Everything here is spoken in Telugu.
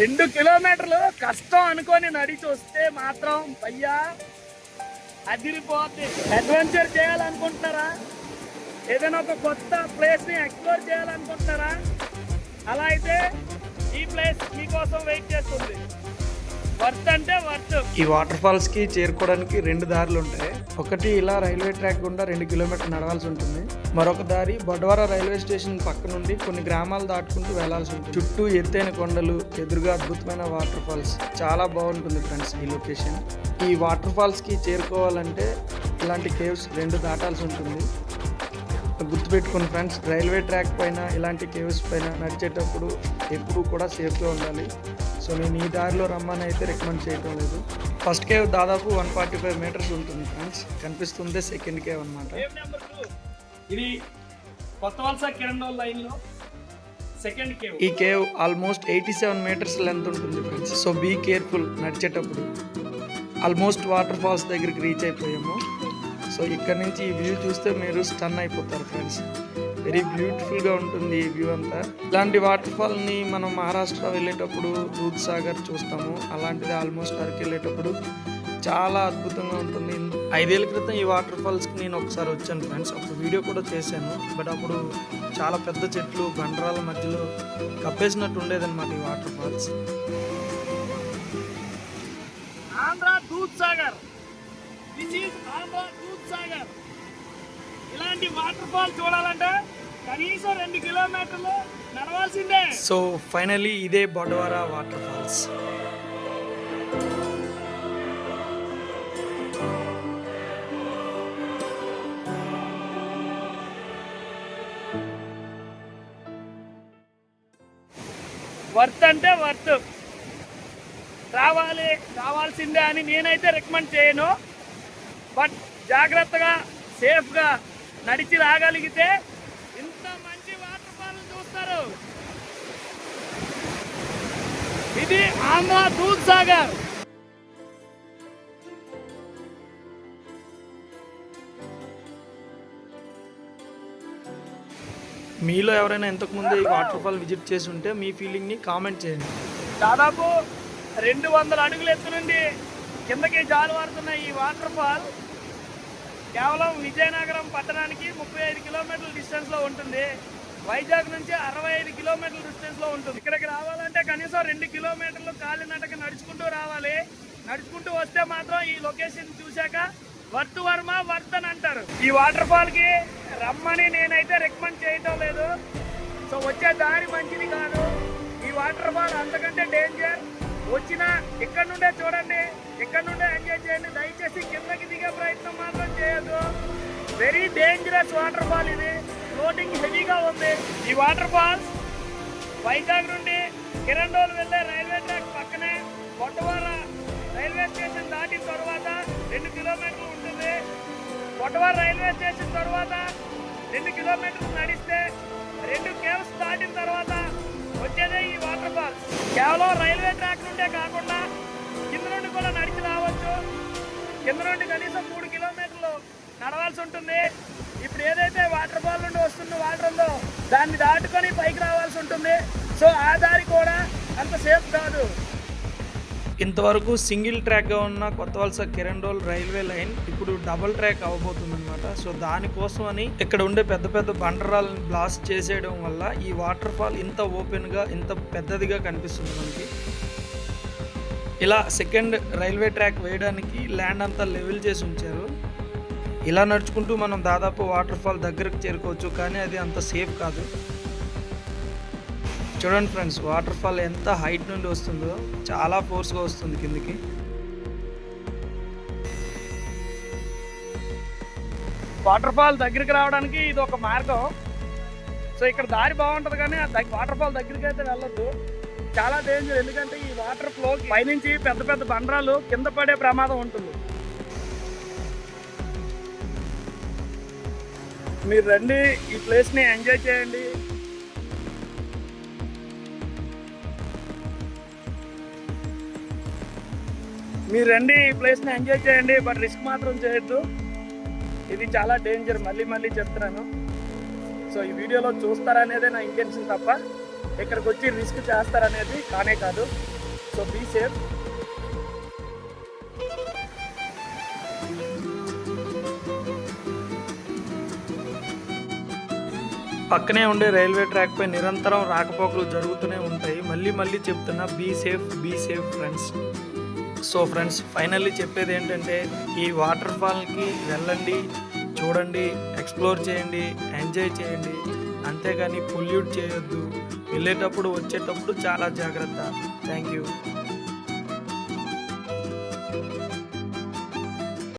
రెండు కిలోమీటర్లు కష్టం అనుకొని నడిచి వస్తే మాత్రం పయ్యా అదిరిపోద్ది. అడ్వెంచర్ చేయాలనుకుంటున్నారా? ఏదైనా ఒక కొత్త ప్లేస్ని ఎక్స్ప్లోర్ చేయాలనుకుంటున్నారా? అలా అయితే ఈ ప్లేస్ మీకోసం వెయిట్ చేస్తుంది. వర్త్ అంటే వర్త్ ఈ వాటర్ ఫాల్స్కి చేరుకోవడానికి రెండు దారులు ఉంటాయి. ఒకటి ఇలా రైల్వే ట్రాక్ గుండా రెండు కిలోమీటర్లు నడవాల్సి ఉంటుంది. మరొక దారి బొడవర రైల్వే స్టేషన్ పక్క నుండి కొన్ని గ్రామాలు దాటుకుంటూ వెళ్ళాల్సి ఉంటుంది. చుట్టూ ఎత్తైన కొండలు ఎదురుగా అద్భుతమైన వాటర్ ఫాల్స్. చాలా బాగుంటుంది ఫ్రెండ్స్ ఈ లొకేషన్. ఈ వాటర్ ఫాల్స్కి చేరుకోవాలంటే ఇలాంటి కేవ్స్ రెండు దాటాల్సి ఉంటుంది. గుర్తుపెట్టుకుని ఫ్రెండ్స్ రైల్వే ట్రాక్ పైన ఇలాంటి కేవ్స్ పైన నడిచేటప్పుడు ఎప్పుడు కూడా సేఫ్గా ఉండాలి. సో నేను ఈ దారిలో రమ్మని అయితే రికమెండ్ చేయటం లేదు. ఫస్ట్ కేవ్ దాదాపు వన్ ఫార్టీ ఫైవ్ మీటర్స్ ఉంటుంది ఫ్రెండ్స్. కనిపిస్తుంది సెకండ్ కేవ్ అనమాట ఇది కొత్త వలస కిరణ్ లైన్లో సెకండ్ కేవ్ ఈ cave almost eighty seven metres length ఉంటుంది ఫ్రెండ్స్ సో బీ కేర్ఫుల్ నడిచేటప్పుడు. ఆల్మోస్ట్ వాటర్ ఫాల్స్ దగ్గరికి రీచ్ అయిపోయాము. సో ఇక్కడ నుంచి ఈ వ్యూ చూస్తే మీరు స్టన్ అయిపోతారు ఫ్రెండ్స్ వెరీ బ్యూటిఫుల్గా ఉంటుంది ఈ వ్యూ అంతా. ఇలాంటి వాటర్ఫాల్ని మనం మహారాష్ట్ర వెళ్ళేటప్పుడు దూద్ సాగర్ చూస్తాము. అలాంటిది ఆల్మోస్ట్ అరకు వెళ్ళేటప్పుడు చాలా అద్భుతంగా ఉంటుంది. ఐదేళ్ళ క్రితం ఈ వాటర్ ఫాల్స్కి నేను ఒకసారి వచ్చాను ఫ్రెండ్స్. అప్పుడు వీడియో కూడా చేశాను. బట్ అప్పుడు చాలా పెద్ద చెట్లు బండరాల మధ్యలో కప్పేసినట్టు ఉండేదన్నమాట ఈ water falls. Andhra Doodh Sagar. This is Andhra Doodh Sagar. ఇలాంటి వాటర్ ఫాల్ చూడాలంటే కనీసం రెండు కిలోమీటర్లు నడవాల్సిందే. సో ఫైనలీ ఇదే బొడవారా వాటర్ ఫాల్స్. వర్త్ అంటే వర్త్. రావాలి రావాల్సిందే అని నేనైతే రికమెండ్ చేయను. బట్ జాగ్రత్తగా సేఫ్గా నడిచి రాగలిగితే ఇంత మంచి వాటర్ ఫాల్ చూస్తారు. ఇది ఆంధ్ర దూద్ సాగర్. మీలో ఎవరైనా ఇంతకుముందు ఈ వాటర్ ఫాల్ విజిట్ చేసి ఉంటే మీ ఫీలింగ్ని కామెంట్ చేయండి. దాదాపు రెండు వందల అడుగుల ఎత్తు నుండి కిందకి జాలువారుతున్న ఈ వాటర్ ఫాల్ కేవలం విజయనగరం పట్టణానికి ముప్పై ఐదు కిలోమీటర్ల డిస్టెన్స్లో ఉంటుంది. వైజాగ్ నుంచి అరవై ఐదు కిలోమీటర్ల డిస్టెన్స్లో ఉంటుంది. ఇక్కడికి రావాలంటే కనీసం రెండు కిలోమీటర్లు కాలినటక నడుచుకుంటూ రావాలి. నడుచుకుంటూ వస్తే మాత్రం ఈ లొకేషన్ చూశాక వర్త్ వర్మ అంటారు. ఈ వాటర్ ఫాల్కి రమ్మని నేనైతే రికమెండ్ చేయటం లేదు. సో వచ్చే దారి మంచిది కాదు. ఈ వాటర్ ఫాల్ అంతకంటే డేంజర్ వచ్చిన ఇక్కడ నుండే చూడండి. ఇక్కడ నుండే ఎంజాయ్ చేయండి. దయచేసి కిందకి దిగే ప్రయత్నం మాత్రం చేయొద్దు. వెరీ డేంజరస్ వాటర్ ఫాల్ ఇది. ఫ్లోటింగ్ హెవీగా ఉంది. ఈ వాటర్ ఫాల్స్ వైజాగ్ నుండి కిరణ్ వెళ్ళే రైల్వే ట్రాక్ పక్కనే కొట్టవార రైల్వే స్టేషన్ దాటిన కొట్టవార రైల్వే స్టేషన్ తర్వాత రెండు కిలోమీటర్లు నడిస్తే రెండు కేవ్స్ దాటిన తర్వాత వచ్చేదే ఈ వాటర్ ఫాల్స్. కేవలం రైల్వే ట్రాక్ నుండే కాకుండా కింద నుండి కూడా నడిచి రావచ్చు. కింద నుండి కనీసం మూడు కిలోమీటర్లు నడవాల్సి ఉంటుంది. ఇప్పుడు ఏదైతే వాటర్ ఫాల్ నుండి వస్తున్న వాటర్ ఉందో దాన్ని దాటుకొని పైకి రావాల్సి ఉంటుంది. సో ఆ దారి కూడా అంత సేఫ్ కాదు. ఇంతవరకు సింగిల్ ట్రాక్గా ఉన్న Kottavalasa Kirandul railway line ఇప్పుడు డబుల్ ట్రాక్ అవ్వబోతుంది అనమాట సో దానికోసం అని ఇక్కడ ఉండే పెద్ద పెద్ద బండరాలను బ్లాస్ట్ చేసేయడం వల్ల ఈ వాటర్ ఫాల్ ఇంత ఓపెన్గా ఇంత పెద్దదిగా కనిపిస్తుంది మనకి. ఇలా సెకండ్ రైల్వే ట్రాక్ వేయడానికి ల్యాండ్ అంతా లెవెల్ చేసి ఉంచారు. ఇలా నడుచుకుంటూ మనం దాదాపు వాటర్ ఫాల్ దగ్గరకు చేరుకోవచ్చు కానీ అది అంత సేఫ్ కాదు. చూడండి ఫ్రెండ్స్ వాటర్ ఫాల్ ఎంత హైట్ నుండి వస్తుందో చాలా ఫోర్స్గా వస్తుంది కిందికి. వాటర్ ఫాల్ దగ్గరికి రావడానికి ఇది ఒక మార్గం. సో ఇక్కడ దారి బాగుంటుంది కానీ ఆ వాటర్ ఫాల్ దగ్గరికి అయితే వెళ్ళొద్దు. చాలా డేంజర్ ఎందుకంటే ఈ వాటర్ ఫ్లో పైనుంచి పెద్ద పెద్ద బండరాలు కింద పడే ప్రమాదం ఉంటుంది. మీరు రండి ఈ ప్లేస్ని ఎంజాయ్ చేయండి. మీరు రండి ఈ ప్లేస్ని ఎంజాయ్ చేయండి బట్ రిస్క్ మాత్రం చేయొద్దు. ఇది చాలా డేంజర్ మళ్ళీ మళ్ళీ చెప్తున్నాను. సో ఈ వీడియోలో చూస్తారనేదే నా ఇంటెన్షన్ తప్ప ఇక్కడికి వచ్చి రిస్క్ చేస్తారనేది కానే కాదు. సో బీ సేఫ్ పక్కనే ఉండే రైల్వే ట్రాక్ పై నిరంతరం రాకపోకలు జరుగుతూనే ఉంటాయి. మళ్ళీ మళ్ళీ చెప్తున్నా be safe be safe friends so friends finally చెప్పేది ఏంటంటే ఈ వాటర్ ఫాల్కి వెళ్ళండి చూడండి ఎక్స్ప్లోర్ చేయండి ఎంజాయ్ చేయండి. అంతేగాని పొల్యూట్ చేయొద్దు. వెళ్ళేటప్పుడు వచ్చేటప్పుడు చాలా జాగ్రత్త. Thank you.